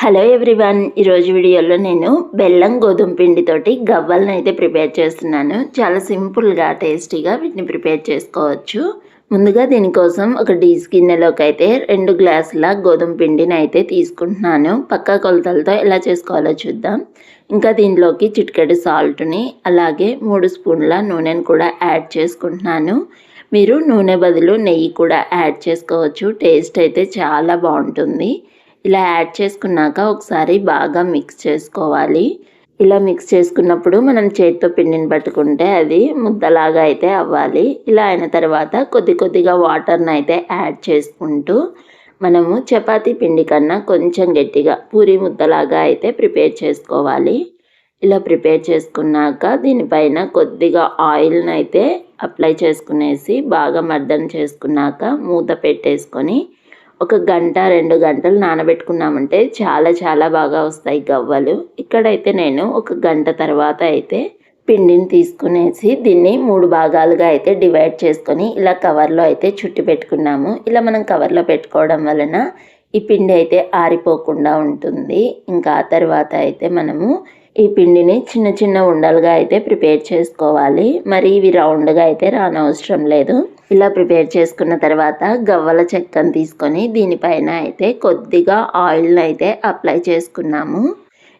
Hello everyone ఈరోజు వీడియోలో నేను బెల్లం గోధుమ పిండితోటి గవ్వలను అయితే ప్రిపేర్ చేస్తున్నాను. చాలా సింపుల్గా టేస్టీగా వీటిని ప్రిపేర్ చేసుకోవచ్చు. ముందుగా దీనికోసం ఒక డీస్ గిన్నెలోకి అయితే రెండు గ్లాసుల గోధుమ పిండిని అయితే తీసుకుంటున్నాను. పక్కా కొలతలతో ఎలా చేసుకోవాలో చూద్దాం. ఇంకా దీనిలోకి చిటికెడు సాల్ట్ని అలాగే మూడు స్పూన్ల నూనెను కూడా యాడ్ చేసుకుంటున్నాను. మీరు నూనె బదులు నెయ్యి కూడా యాడ్ చేసుకోవచ్చు. టేస్ట్ అయితే చాలా బాగుంటుంది. ఇలా యాడ్ చేసుకున్నాక ఒకసారి బాగా మిక్స్ చేసుకోవాలి. ఇలా మిక్స్ చేసుకున్నప్పుడు మనం చేతితో పిండిని పట్టుకుంటే అది ముద్దలాగా అయితే అవ్వాలి. ఇలా అయిన తర్వాత కొద్ది కొద్దిగా వాటర్ని అయితే యాడ్ చేసుకుంటూ మనము చపాతీ పిండి కన్నా కొంచెం గట్టిగా పూరి ముద్దలాగా అయితే ప్రిపేర్ చేసుకోవాలి. ఇలా ప్రిపేర్ చేసుకున్నాక దీనిపైన కొద్దిగా ఆయిల్ని అయితే అప్లై చేసుకునేసి బాగా మర్దన చేసుకున్నాక మూత పెట్టేసుకొని ఒక గంట రెండు గంటలు నానబెట్టుకున్నామంటే చాలా చాలా బాగా వస్తాయి గవ్వలు. ఇక్కడైతే నేను ఒక గంట తర్వాత అయితే పిండిని తీసుకునేసి దీన్ని మూడు భాగాలుగా అయితే డివైడ్ చేసుకొని ఇలా కవర్లో అయితే చుట్టి పెట్టుకున్నాము. ఇలా మనం కవర్లో పెట్టుకోవడం వలన ఈ పిండి అయితే ఆరిపోకుండా ఉంటుంది. ఇంకా ఆ తర్వాత అయితే మనము ఈ పిండిని చిన్న చిన్న ఉండలుగా అయితే ప్రిపేర్ చేసుకోవాలి. మరి ఇవి రౌండ్గా అయితే రానవసరం లేదు. ఇలా ప్రిపేర్ చేసుకున్న తర్వాత గవ్వల చెక్కను తీసుకొని దీనిపైన అయితే కొద్దిగా ఆయిల్ని అయితే అప్లై చేసుకున్నాము.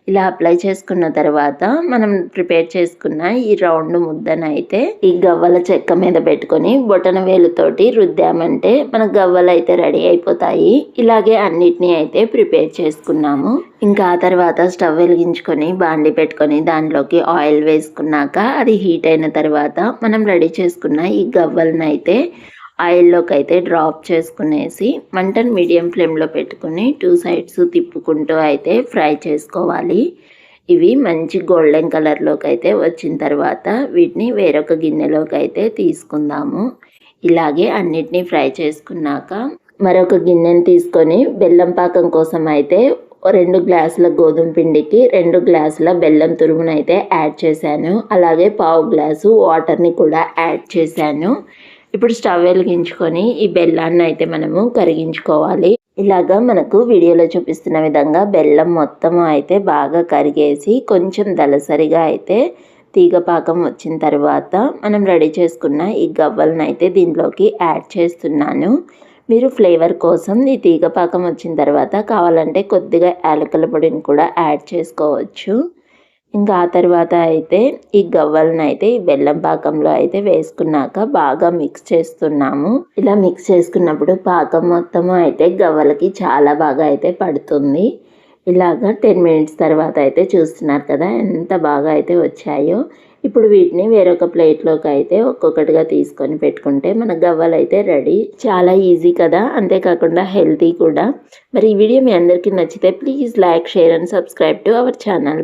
ఇలా అప్లై చేసుకున్న తర్వాత మనం ప్రిపేర్ చేసుకున్న ఈ రౌండ్ ముద్దనైతే ఈ గవ్వల చెక్క మీద పెట్టుకొని బొటన వేలుతోటి రుద్దామంటే మన గవ్వలు అయితే రెడీ అయిపోతాయి. ఇలాగే అన్నిటినీ అయితే ప్రిపేర్ చేసుకున్నాము. ఇంకా ఆ తర్వాత స్టవ్ వెలిగించుకొని బాండి పెట్టుకొని దాంట్లోకి ఆయిల్ వేసుకున్నాక అది హీట్ అయిన తర్వాత మనం రెడీ చేసుకున్న ఈ గవ్వలను అయితే ఆయిల్లోకి అయితే డ్రాప్ చేసుకునేసి మంటను మీడియం ఫ్లేమ్లో పెట్టుకుని టూ సైడ్స్ తిప్పుకుంటూ అయితే ఫ్రై చేసుకోవాలి. ఇవి మంచి గోల్డెన్ కలర్లోకి అయితే వచ్చిన తర్వాత వీటిని వేరొక గిన్నెలోకి అయితే తీసుకుందాము. ఇలాగే అన్నిటినీ ఫ్రై చేసుకున్నాక మరొక గిన్నెని తీసుకొని బెల్లం పాకం కోసం అయితే రెండు గ్లాసుల గోధుమ పిండికి రెండు గ్లాసుల బెల్లం తురుమునైతే యాడ్ చేశాను. అలాగే పావు గ్లాసు వాటర్ని కూడా యాడ్ చేశాను. ఇప్పుడు స్టవ్ వెలిగించుకొని ఈ బెల్లాన్ని అయితే మనము కరిగించుకోవాలి. ఇలాగా మనకు వీడియోలో చూపిస్తున్న విధంగా బెల్లం మొత్తం అయితే బాగా కరిగేసి కొంచెం దలసరిగా అయితే తీగపాకం వచ్చిన తర్వాత మనం రెడీ చేసుకున్న ఈ గవ్వలను అయితే దీంట్లోకి యాడ్ చేస్తున్నాను. మీరు ఫ్లేవర్ కోసం ఈ తీగపాకం వచ్చిన తర్వాత కావాలంటే కొద్దిగా యాలకల పొడిని కూడా యాడ్ చేసుకోవచ్చు. ఇంకా ఆ తర్వాత అయితే ఈ గవ్వలను అయితే ఈ బెల్లం పాకంలో అయితే వేసుకున్నాక బాగా మిక్స్ చేస్తున్నాము. ఇలా మిక్స్ చేసుకున్నప్పుడు పాకం మొత్తము అయితే గవ్వలకి చాలా బాగా అయితే పడుతుంది. ఇలాగా టెన్ మినిట్స్ తర్వాత అయితే చూస్తున్నారు కదా ఎంత బాగా అయితే వచ్చాయో. ఇప్పుడు వీటిని వేరొక ప్లేట్లోకి అయితే ఒక్కొక్కటిగా తీసుకొని పెట్టుకుంటే మన గవ్వలు అయితే రెడీ చాలా ఈజీ కదా అంతేకాకుండా హెల్తీ కూడా. మరి ఈ వీడియో మీ అందరికీ నచ్చితే please like share and subscribe to our channel